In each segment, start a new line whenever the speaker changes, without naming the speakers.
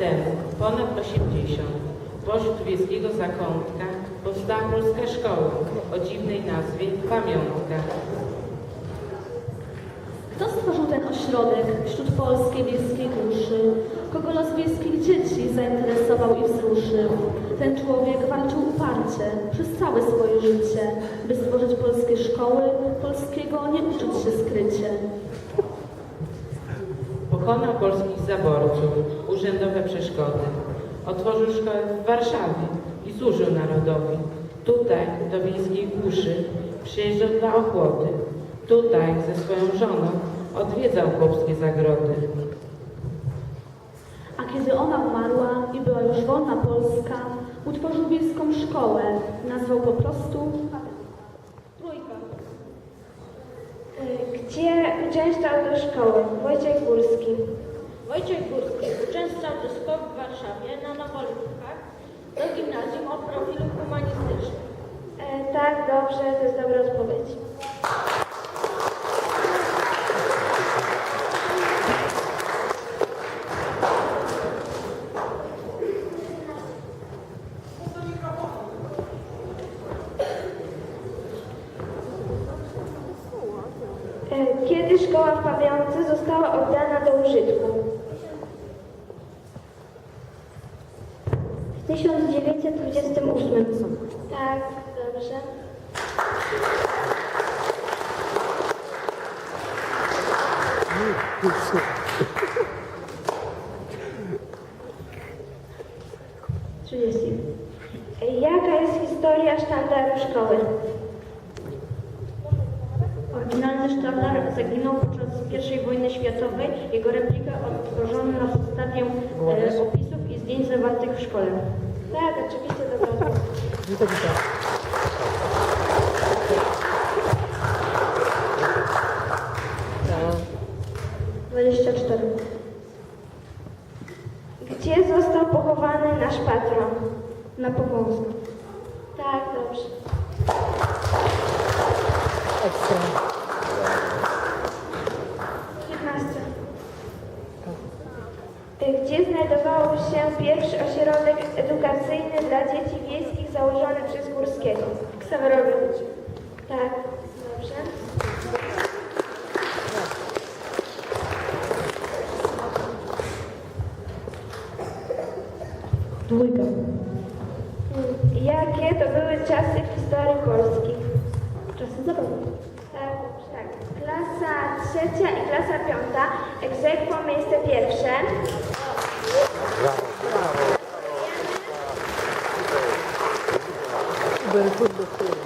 temu, ponad 80, pośród wiejskiego zakątka powstała polska szkoła o dziwnej nazwie Pamiątka.
Kto stworzył ten ośrodek wśród polskiej wiejskiej duszy? Kogo los wiejskich dzieci zainteresował i wzruszył? Ten człowiek walczył uparcie przez całe swoje życie, by stworzyć polskie szkoły, polskiego nie uczyć się skrycie.
Pokonał polskich zaborców, urzędowe przeszkody. Otworzył szkołę w Warszawie i służył narodowi. Tutaj, do wiejskiej głuszy, przyjeżdżał dla ochłoty. Tutaj, ze swoją żoną, odwiedzał chłopskie zagrody.
A kiedy ona umarła i była już wolna Polska, utworzył wiejską szkołę, nazwał po prostu
Gdzie uczęszczał do szkoły? Wojciech Górski.
Wojciech Górski uczęszczał do szkoły w Warszawie na Nowolinkach, do gimnazjum o profilu humanistycznym.
E, tak, dobrze, to jest dobra odpowiedź. E, Kiedy szkoła w Pamiątce została oddana do użytku? W 1928. Tak, dobrze. Trzydzieści. Jaka jest historia sztandaru szkoły?
Oryginalny sztandar zaginął podczas I wojny światowej. Jego replika odtworzono na podstawie e, opisów i zdjęć zawartych w szkole.
Tak, oczywiście dobra odpowiedź.
Dwadzieścia cztery.
Gdzie został pochowany nasz patron?
Na Powązku.
Tak, dobrze. Piętnaście. Gdzie znajdował się pierwszy ośrodek edukacyjny dla dzieci wiejskich założony przez Górskiego?
Ksawerowie.
Tak, dobrze.
Dwójka.
Jakie to były czasy w historii Polski?
Czasy zabawy.
Tak, tak. Klasa trzecia i klasa piąta. Egzekwo miejsce pierwsze. I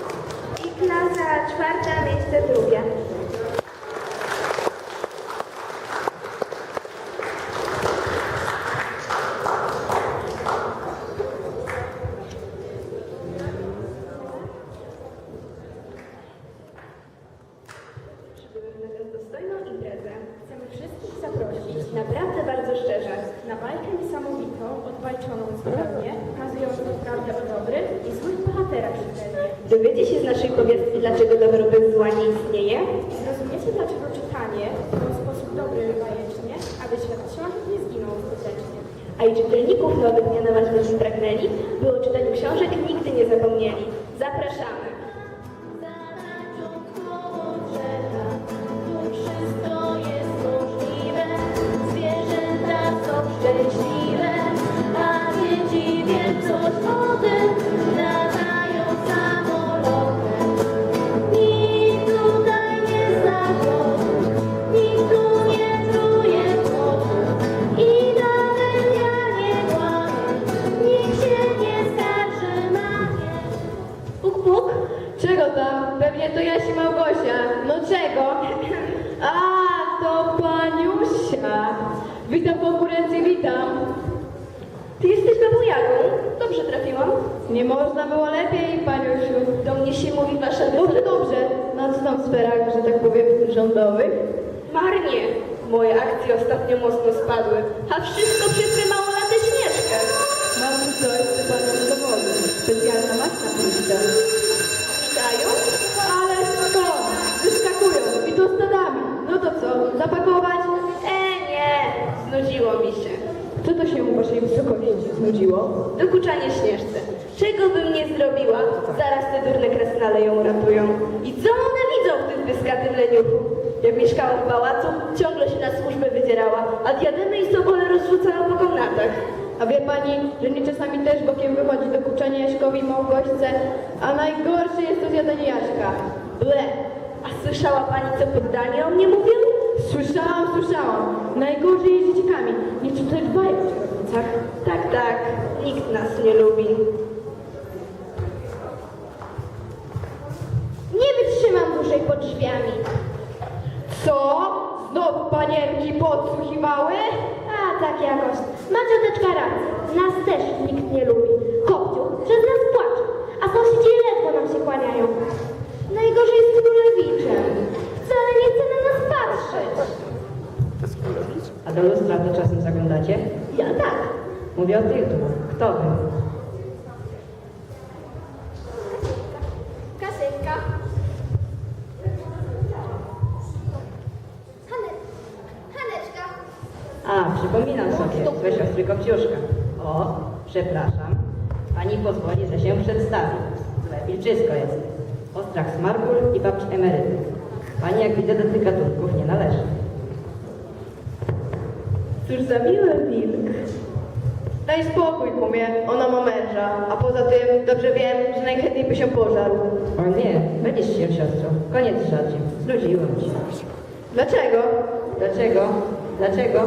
można było lepiej, paniusiu.
Do mnie się mówi wasza
Dobrze, dobrze. Na co tam sferach, że tak powiem, rządowych?
Marnie. Moje akcje ostatnio mocno spadły, a wszystko przez tę małolatę Śnieżkę.
Mam tu coś, co panu dowodzi. Specjalna masna puszcza.
Witają?
Ale skąd? Wyskakują. I to stadami. No to co, zapakować?
E, nie. Znudziło mi się.
Co to się u waszej wysokości znudziło?
Dokuczanie śnieżce. Czego bym nie zrobiła, zaraz te durne kresnale ją ratują. I co one widzą w tym pyskatym leniuchu? Jak mieszkała w pałacu, ciągle się na służbę wydzierała, a diademy i sobole rozrzucała po komnatach.
A wie pani, że mnie czasami też bokiem wychodzi dokuczanie Jaśkowi i Małgośce, a najgorsze jest to zjadanie Jaśka.
Ble! A słyszała pani, co poddani o mnie mówią?
Słyszałam, słyszałam. Najgorzej jest z dzieciakami. Nie czytać bajek w kierownicach.
Tak, tak, nikt nas nie lubi.
Nie wytrzymam dłużej pod drzwiami.
Co? Znowu panierki podsłuchiwały?
A tak jakoś. Ma cioteczka rację. Nas też nikt nie lubi. Kopciu przez nas płacze, a sąsiedzi ledwo nam się kłaniają. Najgorzej z królewiczem. Wcale nie chce na nas patrzeć.
A do lustra to czasem zaglądacie?
Ja tak.
Mówię o dwóch. Kto wy? Kopciuszka. O, przepraszam. Pani pozwoli, że się przedstawi. Wilczysko jest. Ostrach Smarkul i babci emeryty. Pani, jak widzę, do tych gatunków nie należy.
Cóż za miły wilk.
Daj spokój, kumie, ona ma męża, a poza tym dobrze wiem, że najchętniej by się pożarł.
O nie, mylisz się, siostro. Koniec żarciem. Znudziłem ci.
Dlaczego?
Dlaczego? Dlaczego?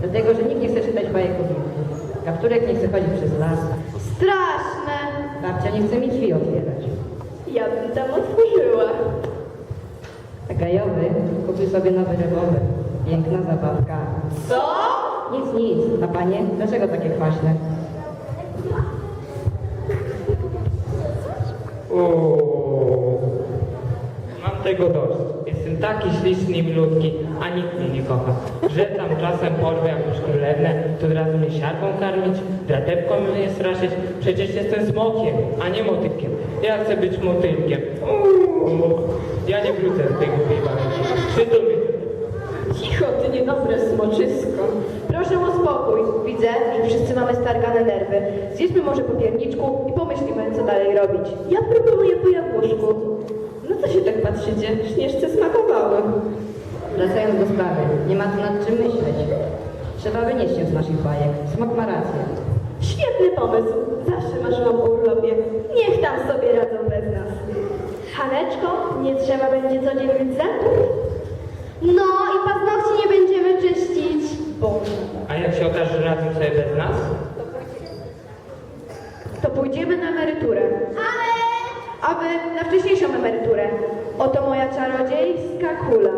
Dlatego, że nikt nie chce czytać bajek o wilku. Kapturek nie chce chodzić przez las.
Straszne!
Babcia nie chce mi drzwi otwierać.
Ja bym tam otworzyła.
A gajowy kupił sobie nowy rewolwer. Piękna zabawka.
Co?
Nic, nic. A panie, dlaczego takie kwaśne?
Uuu, mam tego dość. Taki śliczny i milutki, a nikt mnie nie kocha. Że tam czasem porwę jakąś królewnę, to od razu mnie siarką karmić, dratewką mnie straszyć. Przecież jestem smokiem, a nie motylkiem. Ja chcę być motylkiem. Uuu, ja nie wrócę z tej głupiej bajki. Przytul mnie.
Cicho, ty niedobre smoczysko. Proszę o spokój. Widzę, że wszyscy mamy stargane nerwy. Zjedźmy może po pierniczku i pomyślimy, co dalej robić.
Ja proponuję po jabłuszku. No co się tak patrzycie? Śnieżce smakowały.
Wracając do sprawy, nie ma tu nad czym myśleć. Trzeba wynieść się z naszych bajek. Smok ma rację.
Świetny pomysł. Zawsze marzyłam o urlopie. Niech tam sobie radzą bez nas.
Haneczko, nie trzeba będzie codziennie myć zębów? No i paznokci nie będziemy czyścić.
A jak się okaże, że radzą sobie bez nas?
To pójdziemy na emeryturę.
Ale...
A wy na wcześniejszą emeryturę. Oto moja czarodziejska kula.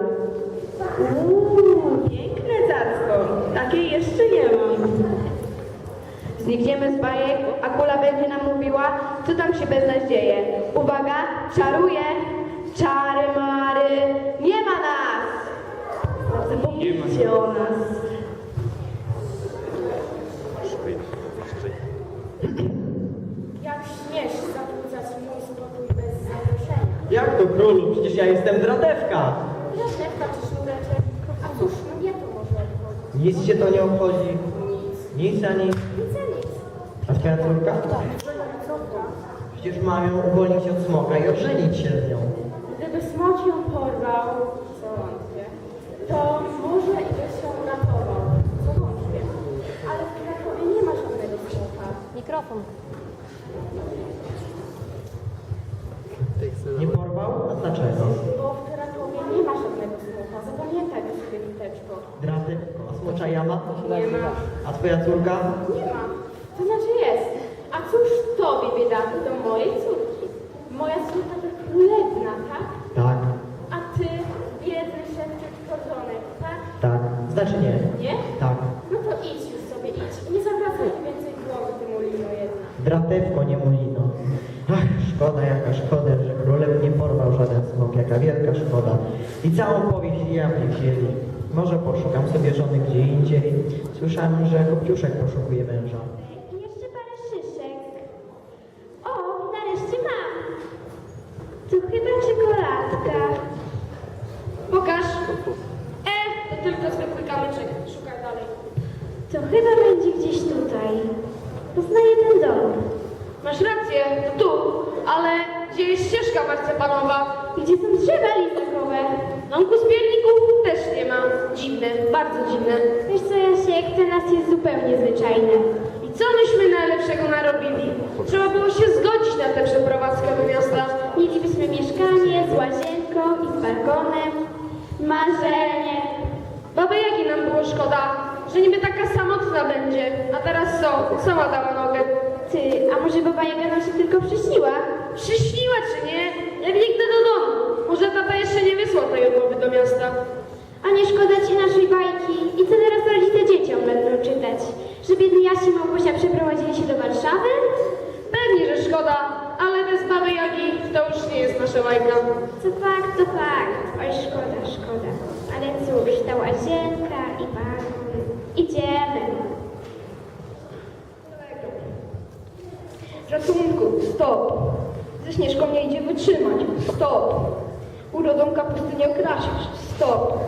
Uuu, piękne cacko. Takiej jeszcze nie mam.
Znikniemy z bajek, a kula będzie nam mówiła, co tam się bez nas dzieje. Uwaga, czaruje! Czary mary, nie ma nas!
Zapomnijcie o nas.
Jak śmiesz zakłócać mój spokój bez zaproszenia?
Jak to królu? Przecież ja jestem dratewka.
Żadnewka czy sznureczek? A cóż, mnie to może obchodzić?
Nic cię to nie obchodzi. Nic ani...
Nic a nic.
A twoja córka?
Córka,
Przecież mam ją uwolnić od smoka i ożenić się z nią.
gdyby smok ją porwał, co wątpię, to może i by się uratował, co wątpię. Ale w Krakowie nie ma żadnego smoka.
Mikrofon.
Nie porwał? A dlaczego?
Bo w Krakowie nie ma żadnego smoka. Zapamiętaj to sobie, Witeczko.
Dratewko? A smocza jama?
Nie ma.
A twoja córka?
Nie ma. To znaczy jest. A cóż tobie, biedaku, do mojej córki? Moja córka to królewna, tak?
Tak,
A ty, biedny szewczyk korzonek, tak?
tak. Znaczy nie.
Nie?
Tak.
No to idź już sobie, idź. Nie zawracaj mi więcej głowy, ty mulino jedna.
Dratewko, nie mulino. Ach, szkoda, jaka szkoda, że królew nie porwał żaden smok. Jaka wielka szkoda. I całą powieść diabli wzięli. Może poszukam sobie żony gdzie indziej. Słyszałem, że Kopciuszek poszukuje męża.
I jeszcze parę szyszek. O, nareszcie mam. To chyba czekoladka.
Pokaż. E, to tylko zwykły kamyczek. Szukaj dalej.
To chyba będzie gdzieś tutaj. Poznaję ten dom.
Masz rację, to tu, ale gdzie jest ścieżka marcepanowa?
Gdzie są drzewa lizakowe?
Domku zbiorników też nie ma. Dziwne, bardzo dziwne.
Wiesz co, Jasiek, te nas jest zupełnie zwyczajne.
I co myśmy najlepszego narobili? Trzeba było się zgodzić na tę przeprowadzkę do miasta.
Mielibyśmy mieszkanie z łazienką i z balkonem. Marzenie.
Baba Jagi nam było szkoda, że niby taka samotna będzie, a teraz co? Sama dała nogę.
Ty, a może baba Jaga nam się tylko przyśniła?
Przyśniła czy nie? Jak biegnę do domu. Może tata jeszcze nie wysłał tej odmowy do miasta.
A nie szkoda ci naszej bajki? I co teraz rodzice dzieciom będą czytać? Że biedny Jasi i Małgosia przeprowadzili się do Warszawy?
Pewnie, że szkoda, ale bez baby Jagi to już nie jest nasza bajka.
Co fakt, to fakt. Oj, szkoda, szkoda. Ale cóż, ta łazienka i balkon. Idziemy.
Ratunku, stop. Ze Śnieżką nie idzie wytrzymać. Stop. Urodą kapusty nie okrasisz. Stop.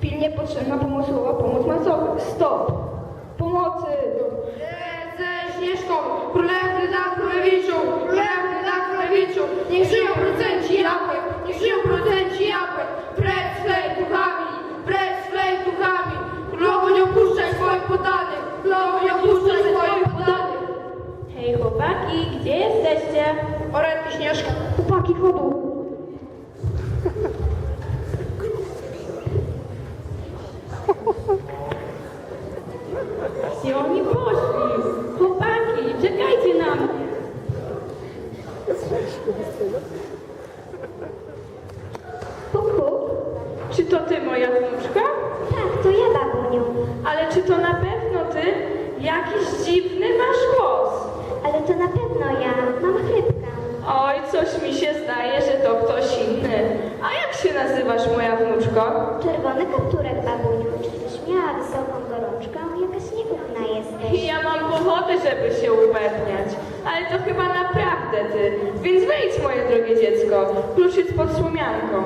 Pilnie potrzebna pomysłowa pomoc macocha. Stop. Pomocy.
Ze Śnieżką, królewny da królewiczu, królewny da królewiczu, niech żyją producenci
ちょ。Mi się zdaje, że to ktoś inny. A jak się nazywasz, moja wnuczko?
Czerwony kapturek, babuniu. Czyżbyś miała wysoką gorączkę? Jakaś nieufna jesteś.
Ja mam powody, żeby się upewniać. Ale to chyba naprawdę ty. Więc wejdź, moje drogie dziecko. Klucz jest pod słomianką.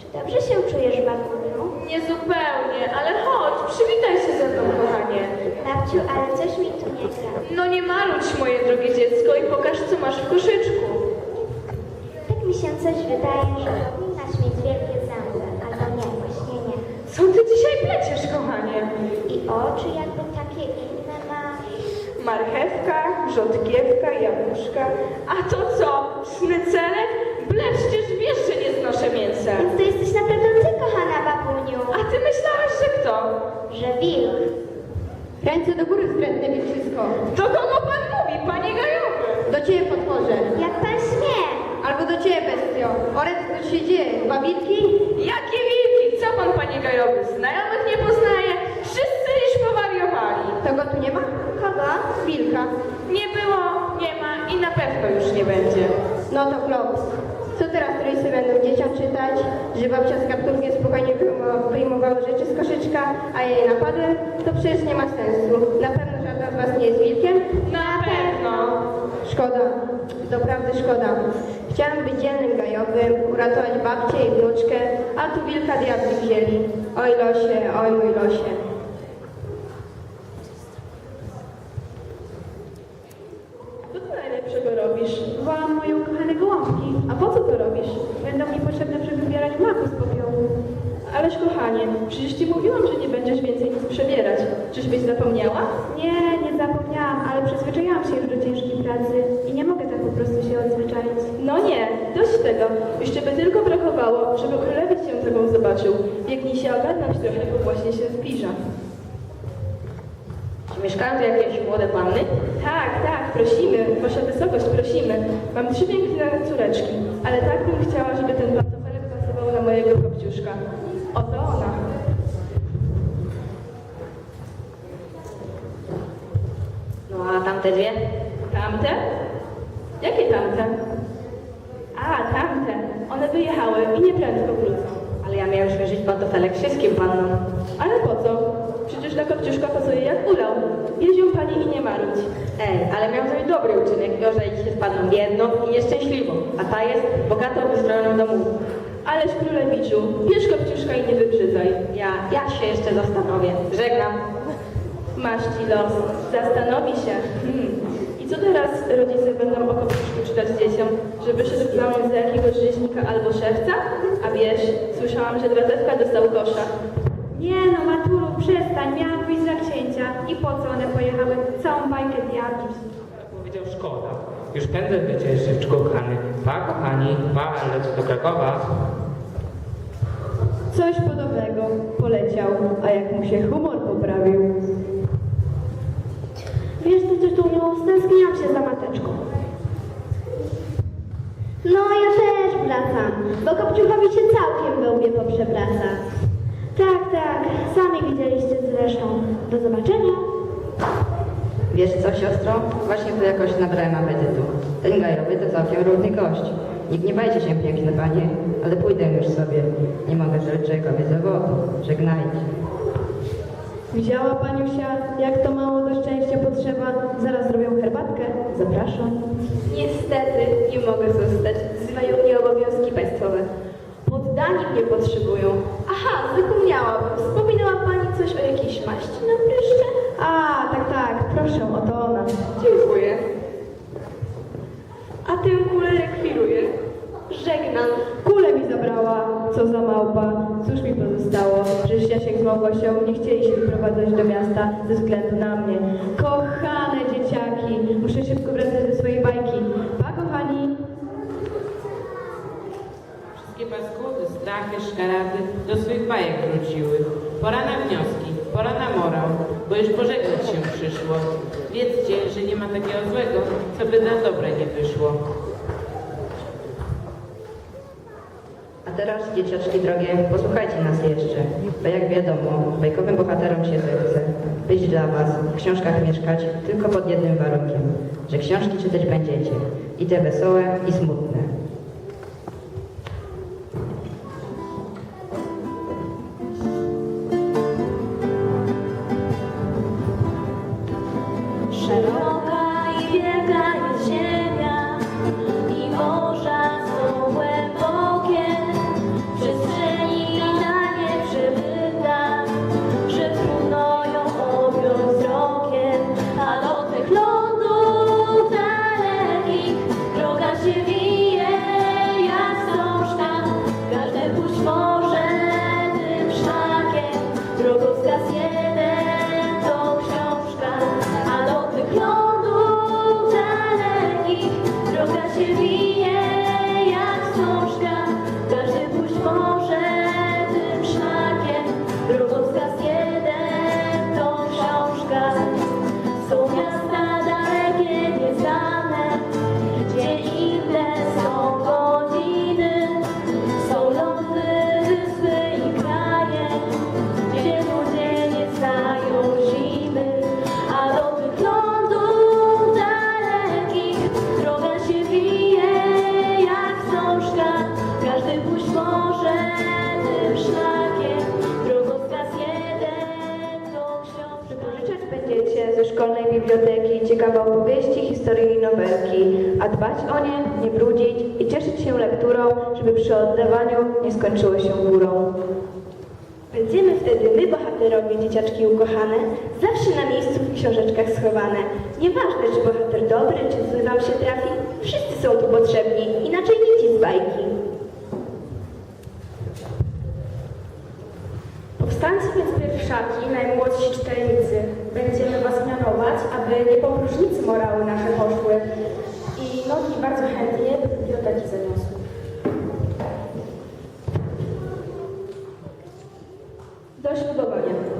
Czy dobrze się czujesz, babuniu?
Niezupełnie, ale chodź, przywitaj się ze mną, kochanie.
Babciu, ale coś mi tu nie gra.
No nie marudź, moje drogie dziecko, i pokaż, co masz w koszyczku.
Tak mi się coś wydaje, że powinnaś mieć wielkie zęby. Albo nie, właśnie nie.
Co ty dzisiaj pleciesz, kochanie?
I oczy jakby takie inne masz.
Marchewka, rzodkiewka, jabłuszka. A to co? Sznycelek? Przecież wiesz, że nie znoszę mięsa.
Więc to jesteś naprawdę ty, kochana babuniu.
A ty myślałeś, że kto?
Że wilk.
Ręce do góry wstrętne wilczysko.
Do kogo pan mówi, panie gajowy?
Do ciebie potworze.
Jak pan śmie.
Albo do ciebie, bestio. Orety, co ci się dzieje? Babitki?
Jakie wilki? Co pan, panie gajowy? Znajomych nie poznaje? Wszyscy już powariowali.
Tego tu nie ma?
Kogo?
Wilka.
Nie było, nie ma i na pewno już nie będzie.
No to klops. Co teraz rysy będą dzieciom czytać? Że babcia z kapturkiem spokojnie wyjmo- wyjmowała rzeczy z koszyczka, a ja je napadłem? To przecież nie ma sensu. Na pewno żaden z was nie jest wilkiem?
Na pewno.
Szkoda. Doprawdy szkoda. Chciałem być dzielnym gajowym, uratować babcię i wnuczkę, a tu wilka diabli wzięli. Oj losie, oj mój losie.
Co ty najlepszego robisz? Wołam moje ukochane gołąbki. A po co to robisz? Będą mi potrzebne przy wybieraniu maku z popiołu. Ależ kochanie, przecież ci mówiłam, że nie będziesz więcej nic przebierać. Czyżbyś zapomniała? Nie, nie zapomniałam, ale przyzwyczaiłam się już do ciężkiej pracy i nie mogę tak po prostu się odzwyczaić. No nie, dość tego. Jeszcze by tylko brakowało, żeby królewiec się tobą zobaczył. Biegnij się ogarnąć trochę, bo właśnie się zbliża.
Mieszkają tu jakieś młode panny?
Tak, tak, prosimy, wasza wysokość, prosimy. Mam trzy piękne córeczki, ale tak bym chciała, żeby ten pantofelek pasował na mojego kopciuszka. Oto ona.
No a tamte dwie?
Tamte? Jakie tamte? A, tamte. One wyjechały i nieprędko wrócą.
Ale ja miałem świeżyć pantofelek wszystkim pannom.
Ale po co? Przecież dla kopciuszka. I nie marudź.
Ej, ale miał zrobić dobry uczynek i ożenić się z panną biedną i nieszczęśliwą, a ta jest bogato wystrojoną domu.
Ależ królewiczu, bierz kopciuszka i nie wybrzydzaj.
Ja, ja się jeszcze zastanowię. Żegnam.
Masz ci los, zastanowi się. Hmm. I co teraz rodzice będą o kopciuszku czytać dzieciom? Że wyszedł zamąż za jakiegoś rzeźnika albo szewca? A wiesz, słyszałam, że dratewka dostał kosza.
Nie no, Matulu, przestań, miałam wyjść za księcia. I po co one pojechały? Całą bajkę diabli.
Powiedział szkoda. Już pędzę ciebie, szybczku kochany. Pa, kochani, pa, lecę do Krakowa.
Coś podobnego. Poleciał, a jak mu się humor poprawił.
Wiesz co, Tytuliu, stęskniłam się za mateczką. No, ja też wracam, bo Kopciuchowi się całkiem we łbie. Tak, tak, sami widzieliście zresztą. Do zobaczenia.
Wiesz co, siostro? Właśnie tu jakoś nabrałem apetytu. Ten gajowy to całkiem równy gość. Nie gniewajcie się, piękne panie, ale pójdę już sobie. Nie mogę zrobić czegoś zawodu. Żegnajcie.
Widziała paniusia, jak to mało do szczęścia potrzeba? Zaraz zrobią herbatkę. Zapraszam.
Niestety nie mogę zostać. Wzywają mnie obowiązki państwowe. Poddani mnie potrzebują. Aha, zapomniałam. Wspominała pani coś o jakiejś maści na pryszcze?
A, tak, tak, proszę, oto ona.
Dziękuję. A tę kulę rekwiruję. Żegnam.
Kulę mi zabrała, co za małpa. Cóż mi pozostało? Przecież Jasiek z Małgosią nie chcieli się wyprowadzać do miasta ze względu na mnie. Kochane dzieciaki, muszę szybko wracać do swojej bajki. Pa, kochani.
Wszystkie paskudy, strachy, szkarady do swych bajek wróciły. Pora na wnioski, pora na morał, bo już pożegnać się przyszło. Wiedzcie, że nie ma takiego złego, co by na dobre nie wyszło.
A teraz, dzieciaczki drogie, posłuchajcie nas jeszcze, bo jak wiadomo, bajkowym bohaterom się zechce być dla was w książkach mieszkać tylko pod jednym warunkiem, że książki czytać będziecie, i te wesołe, i smutne.
Nieważne, czy bohater dobry, czy zły nam się trafi, wszyscy są tu potrzebni, inaczej nici z bajki.
Powstańcy więc pierwszaki, najmłodsi czytelnicy, będziemy was mianować, aby nie po morały nasze poszły i nogi bardzo chętnie do biblioteki zaniosły.
Do ślubowania.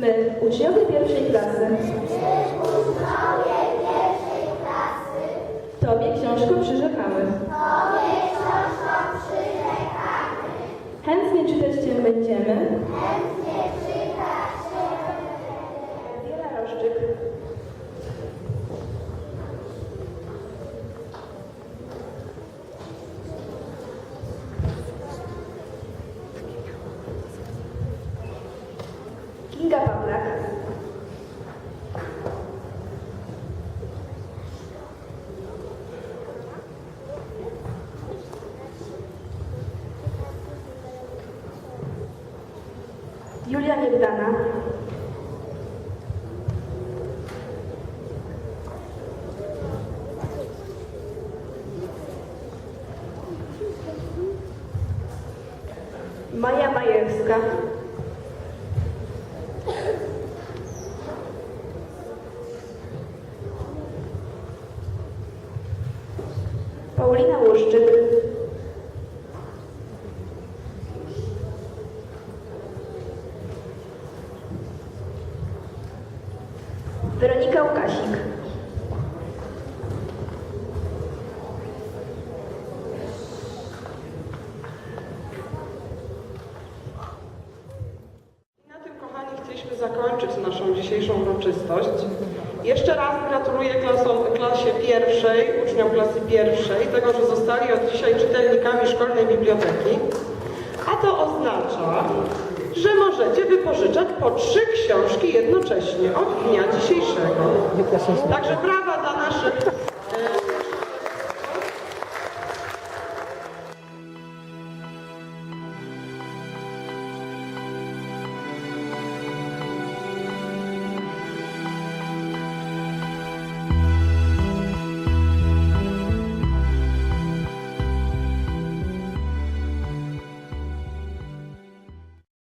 My, uczniowie pierwszej klasy. Tobie książkę przyrzekamy. Chętnie czytać Cię będziemy.
Wiela Maja Majewska.
Jeszcze raz gratuluję klasom, klasie pierwszej, uczniom klasy pierwszej, tego, że zostali od dzisiaj czytelnikami szkolnej biblioteki. A to oznacza, że możecie wypożyczać po trzy książki jednocześnie od dnia dzisiejszego. Także brawa dla naszych